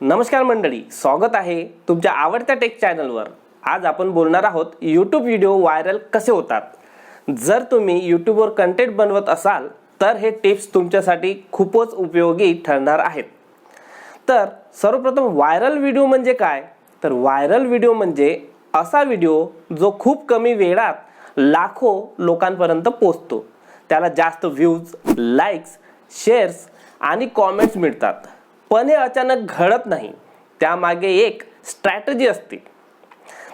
नमस्कार मंडळी स्वागत आहे तुमच्या आवडत्या टेक चॅनलवर आज आपण बोलणार आहोत यूट्यूब व्हिडिओ व्हायरल कसे होतात. जर तुम्ही यूट्यूबवर कंटेंट बनवत असाल तर हे टिप्स तुमच्यासाठी खूपच उपयोगी ठरणार आहेत. तर सर्वप्रथम व्हायरल व्हिडिओ म्हणजे काय? तर व्हायरल व्हिडिओ म्हणजे असा व्हिडिओ जो खूप कमी वेळात लाखो लोकांपर्यंत पोचतो त्याला जास्त व्ह्यूज लाईक्स शेअर्स आणि कॉमेंट्स मिळतात. पण हे अचानक घडत नाही त्यामागे एक स्ट्रॅटजी असते.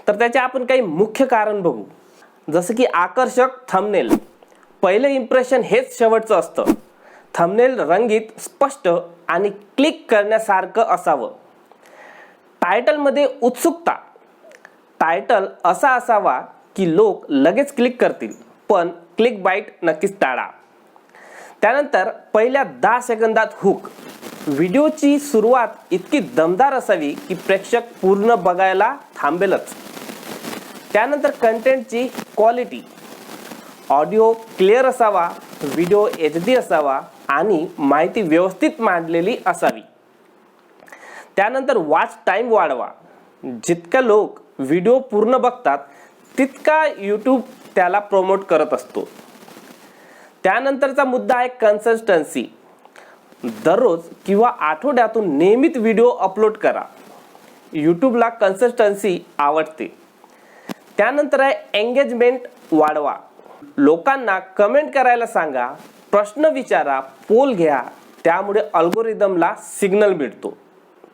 तर त्याचे आपण काही मुख्य कारण बघू. जसं की आकर्षक थंबनेल पहिलं इम्प्रेशन हेच शेवटचं असतं. थंबनेल रंगीत स्पष्ट आणि क्लिक करण्यासारखं असावं. टायटलमध्ये उत्सुकता. टायटल असा असावा की लोक लगेच क्लिक करतील पण क्लिक बाईट नक्कीच टाळा. त्यानंतर पहिल्या दहा सेकंदात हुक व्हिडिओची सुरुवात इतकी दमदार असावी की प्रेक्षक पूर्ण बघायला थांबेलच. त्यानंतर कंटेंटची क्वालिटी. ऑडिओ क्लिअर असावा व्हिडिओ एच डी असावा आणि माहिती व्यवस्थित मांडलेली असावी. त्यानंतर वॉच टाईम वाढवा. जितका लोक व्हिडिओ पूर्ण बघतात तितका यूट्यूब त्याला प्रमोट करत असतो. त्यानंतरचा मुद्दा आहे कन्सिस्टन्सी दररोज किंवा आठवड्यातून नियमित व्हिडिओ अपलोड करा. यूट्यूबला कन्सिस्टन्सी आवडते. त्यानंतर आहे एंगेजमेंट वाढवा. लोकांना कमेंट करायला सांगा प्रश्न विचारा पोल घ्या त्यामुळे अल्गोरिदमला सिग्नल मिळतो.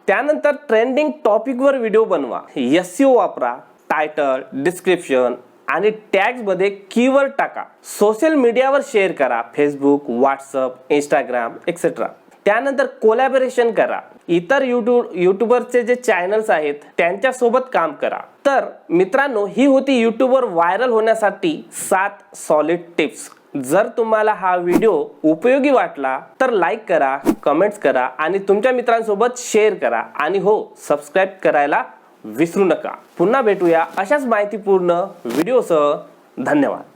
त्यानंतर ट्रेंडिंग टॉपिकवर व्हिडिओ बनवा. एस वापरा टायटल डिस्क्रिप्शन आणि टॅग्समध्ये कीवर्ड टाका. सोशल मीडियावर शेअर करा. फेसबुक व्हॉट्सअप इंस्टाग्राम एक्सेट्रा त्यानंतर कोलॅबोरेशन करा. इतर युट्यूब युट्यूबरचे जे चॅनल्स आहेत त्यांच्यासोबत काम करा. तर मित्रांनो ही होती युट्यूबवर व्हायरल होण्यासाठी सात सॉलिड टिप्स जर तुम्हाला हा व्हिडिओ उपयोगी वाटला तर लाईक करा कमेंट्स करा आणि तुमच्या मित्रांसोबत शेअर करा. आणि हो सबस्क्राईब करायला विसरू नका. पुन्हा भेटूया अशाच माहितीपूर्ण व्हिडिओसह. धन्यवाद.